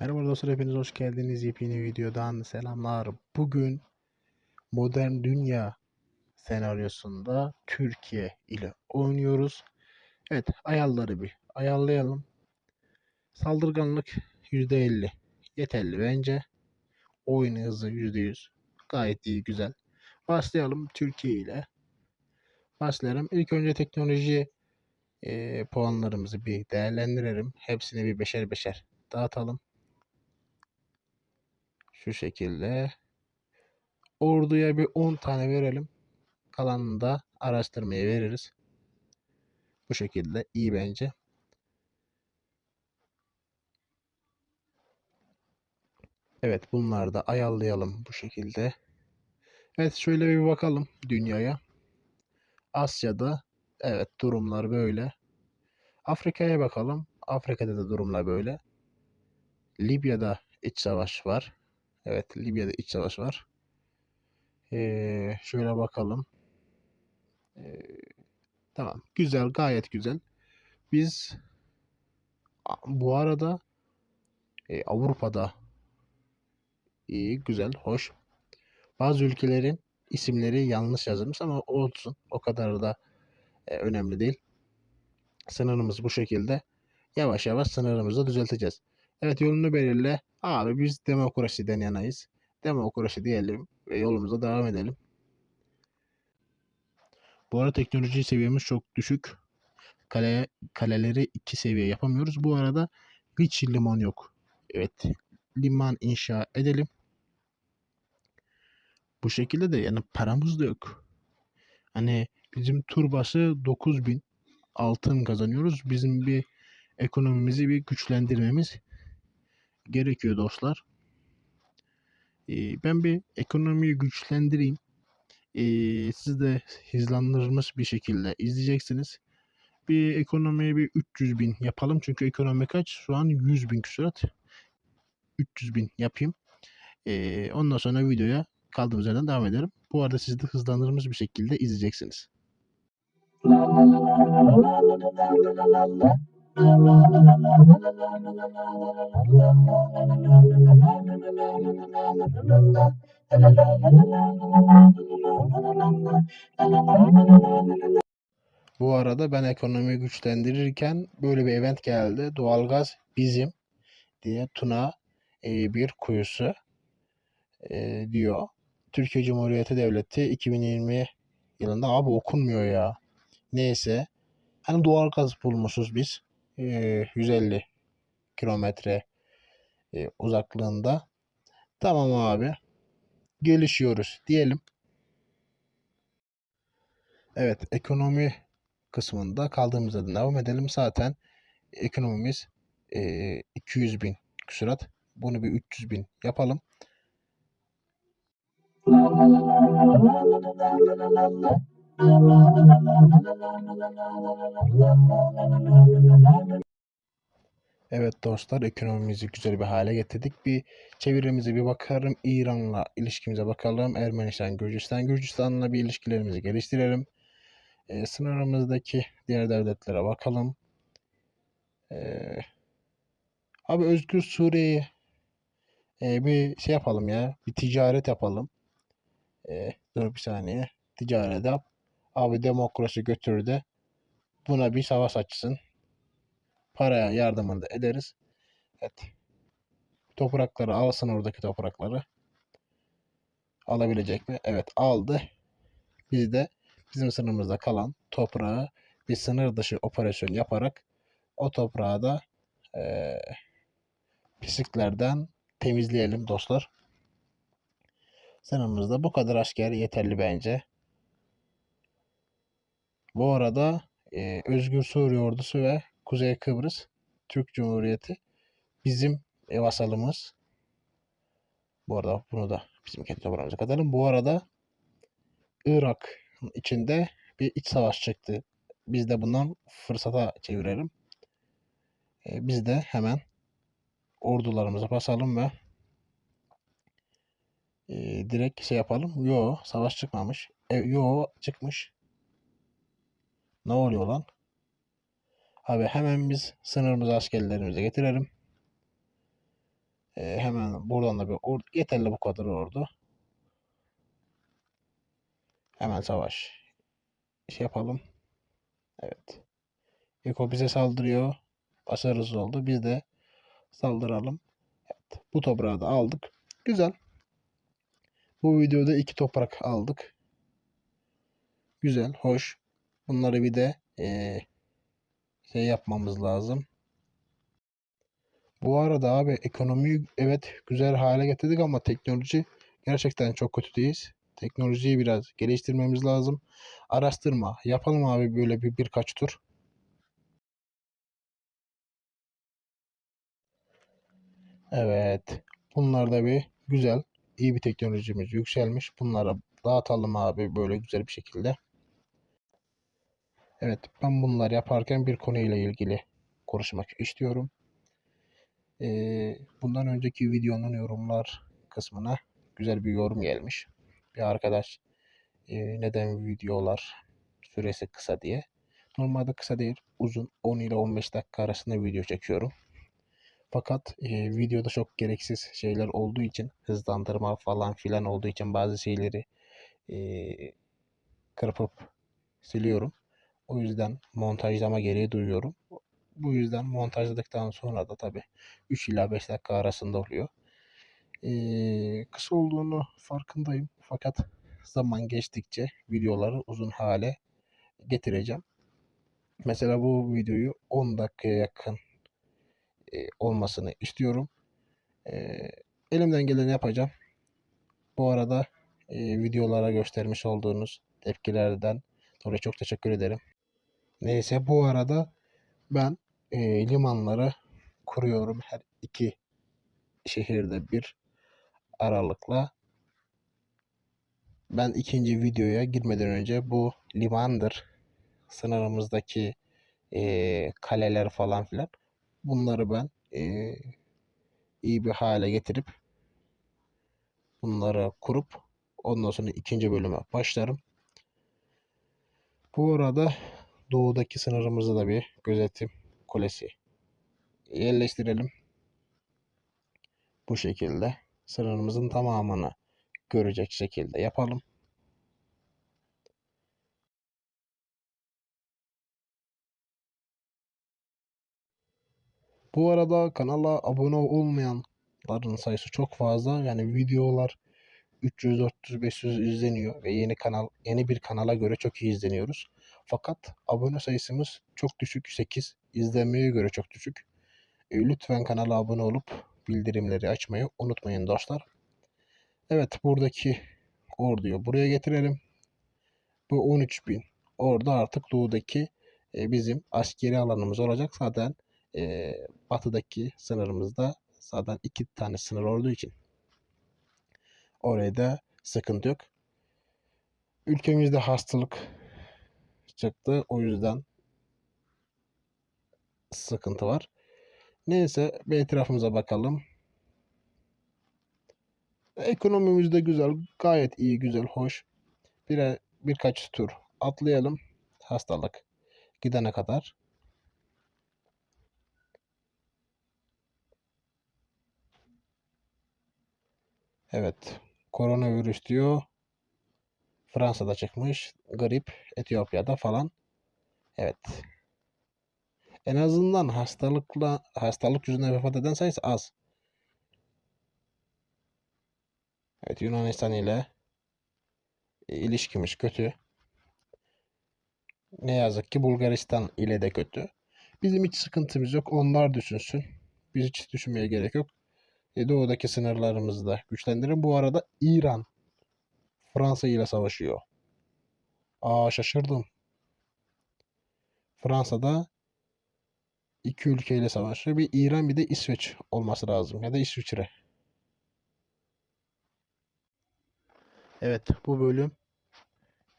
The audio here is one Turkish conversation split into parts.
Merhaba dostlar hepiniz hoş geldiniz. Yepyeni videodan selamlar. Bugün modern dünya senaryosunda Türkiye ile oynuyoruz. Evet ayarları bir ayarlayalım. Saldırganlık %50 yeterli bence. Oyun hızı %100 gayet iyi güzel. Başlayalım Türkiye ile. Başlayalım. İlk önce teknoloji e, puanlarımızı bir değerlendirelim. Hepsini bir beşer beşer dağıtalım. Şu şekilde. Orduya bir 10 tane verelim. Kalanını da araştırmaya veririz. Bu şekilde iyi bence. Evet bunları da ayarlayalım bu şekilde. Evet şöyle bir bakalım dünyaya. Asya'da evet durumlar böyle. Afrika'ya bakalım. Afrika'da da durumlar böyle. Libya'da iç savaş var. Evet Libya'da iç savaş var. Ee, şöyle bakalım. Ee, tamam. Güzel. Gayet güzel. Biz bu arada e, Avrupa'da iyi, güzel, hoş. Bazı ülkelerin isimleri yanlış yazılmış ama olsun. O kadar da e, önemli değil. Sınırımız bu şekilde. Yavaş yavaş sınırımızı düzelteceğiz. Evet yolunu belirle. Abi biz demokrasiden yanayız. Demokrasi diyelim ve yolumuza devam edelim. Bu arada teknoloji seviyemiz çok düşük. Kale, kaleleri iki seviye yapamıyoruz. Bu arada hiç liman yok. Evet. Liman inşa edelim. Bu şekilde de yani paramız da yok. Hani bizim tur başı 9000 altın kazanıyoruz. Bizim bir ekonomimizi bir güçlendirmemiz gerekiyor dostlar. Ee, ben bir ekonomiyi güçlendireyim. Ee, siz de hızlandırılmış bir şekilde izleyeceksiniz. Bir ekonomiye bir 300 bin yapalım. Çünkü ekonomi kaç? Şu an 100 bin küsurat. 300 bin yapayım. Ee, ondan sonra videoya kaldığımız yerden devam ederim. Bu arada siz de hızlandırılmış bir şekilde izleyeceksiniz. Bu arada ben ekonomiyi güçlendirirken böyle bir event geldi. Doğalgaz bizim diye Tuna e, bir kuyusu e, diyor. Türkiye Cumhuriyeti Devleti 2020 yılında abi okunmuyor ya. Neyse. Hani doğalgaz bulmuşuz biz. E, 150 kilometre e, uzaklığında. Tamam abi. Gelişiyoruz diyelim. Evet ekonomi kısmında kaldığımız yerden devam edelim. Zaten ekonomimiz e, 200 bin küsurat. Bunu bir 300 bin yapalım. Evet dostlar ekonomimizi güzel bir hale getirdik. Bir çevirimize bir bakalım. İran'la ilişkimize bakalım. Ermenistan, Gürcistan. Gürcistan'la bir ilişkilerimizi geliştirelim. E, sınırımızdaki diğer devletlere bakalım. E, abi Özgür Suriye'yi e, bir şey yapalım ya. Bir ticaret yapalım. E, dur bir saniye. Ticaret yap. Abi demokrasi götür de buna bir savaş açsın. Paraya yardımını da ederiz. Evet. Toprakları alsın oradaki toprakları. Alabilecek mi? Evet aldı. Biz de bizim sınırımızda kalan toprağı bir sınır dışı operasyon yaparak o toprağı da e, pisliklerden temizleyelim dostlar. Sınırımızda bu kadar asker yeterli bence. Bu arada e, Özgür Suriye Ordusu ve Kuzey Kıbrıs Türk Cumhuriyeti bizim ev vasalımız. Bu arada bunu da bizim kendi toprağımıza katalım. Bu arada Irak içinde bir iç savaş çıktı. Biz de bundan fırsata çevirelim. E, biz de hemen ordularımıza basalım ve e, direkt şey yapalım. Yo savaş çıkmamış. E, yo çıkmış. Ne oluyor lan? Abi hemen biz sınırımızı askerlerimize getirelim. Ee, hemen buradan da bir ordu. Yeterli bu kadar ordu. Hemen savaş. Şey yapalım. Evet. Eko bize saldırıyor. Başarısız oldu. Biz de saldıralım. Evet. Bu toprağı da aldık. Güzel. Bu videoda iki toprak aldık. Güzel, hoş. Bunları bir de ee, şey yapmamız lazım. Bu arada abi ekonomiyi evet güzel hale getirdik ama teknoloji gerçekten çok kötüdeyiz. Teknolojiyi biraz geliştirmemiz lazım. Araştırma yapalım abi böyle bir birkaç tur. Evet. Bunlar da bir güzel, iyi bir teknolojimiz yükselmiş. Bunları dağıtalım abi böyle güzel bir şekilde. Evet, ben bunları yaparken bir konuyla ilgili konuşmak istiyorum. Ee, bundan önceki videonun yorumlar kısmına güzel bir yorum gelmiş. Bir arkadaş e, neden videolar süresi kısa diye. Normalde kısa değil, uzun 10 ile 15 dakika arasında video çekiyorum. Fakat e, videoda çok gereksiz şeyler olduğu için hızlandırma falan filan olduğu için bazı şeyleri e, kırpıp siliyorum. O yüzden montajlama gereği duyuyorum. Bu yüzden montajladıktan sonra da tabi 3 ila 5 dakika arasında oluyor. Ee, kısa olduğunu farkındayım. Fakat zaman geçtikçe videoları uzun hale getireceğim. Mesela bu videoyu 10 dakikaya yakın e, olmasını istiyorum. E, elimden geleni yapacağım. Bu arada e, videolara göstermiş olduğunuz tepkilerden dolayı çok teşekkür ederim. Neyse bu arada ben e, limanları kuruyorum her iki şehirde bir aralıkla. Ben ikinci videoya girmeden önce bu limandır sınırımızdaki e, kaleler falan filan bunları ben e, iyi bir hale getirip bunları kurup ondan sonra ikinci bölüme başlarım. Bu arada doğudaki sınırımızda da bir gözetim kulesi yerleştirelim. Bu şekilde sınırımızın tamamını görecek şekilde yapalım. Bu arada kanala abone olmayanların sayısı çok fazla. Yani videolar 300, 400, 500 izleniyor ve yeni kanal yeni bir kanala göre çok iyi izleniyoruz. Fakat abone sayısımız çok düşük 8. izlenmeye göre çok düşük. E, lütfen kanala abone olup bildirimleri açmayı unutmayın dostlar. Evet buradaki orduyu buraya getirelim. Bu 13.000 orada artık doğudaki e, bizim askeri alanımız olacak. Zaten e, batıdaki sınırımızda zaten iki tane sınır olduğu için oraya da sıkıntı yok. Ülkemizde hastalık çıktı. O yüzden sıkıntı var. Neyse bir etrafımıza bakalım. Ekonomimiz de güzel. Gayet iyi, güzel, hoş. Bir, birkaç tur atlayalım. Hastalık gidene kadar. Evet. Koronavirüs diyor. Fransa'da çıkmış. Grip Etiyopya'da falan. Evet. En azından hastalıkla hastalık yüzünden vefat eden sayısı az. Evet Yunanistan ile ilişkimiz kötü. Ne yazık ki Bulgaristan ile de kötü. Bizim hiç sıkıntımız yok. Onlar düşünsün. Biz hiç düşünmeye gerek yok. E, doğudaki sınırlarımızı da güçlendirin. Bu arada İran Fransa ile savaşıyor. Aa şaşırdım. Fransa'da iki ülkeyle savaşıyor. Bir İran bir de İsveç olması lazım. Ya da İsviçre. Evet bu bölüm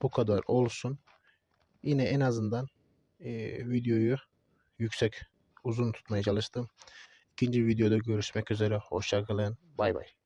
bu kadar olsun. Yine en azından e, videoyu yüksek uzun tutmaya çalıştım. İkinci videoda görüşmek üzere. Hoşçakalın. Bay bay.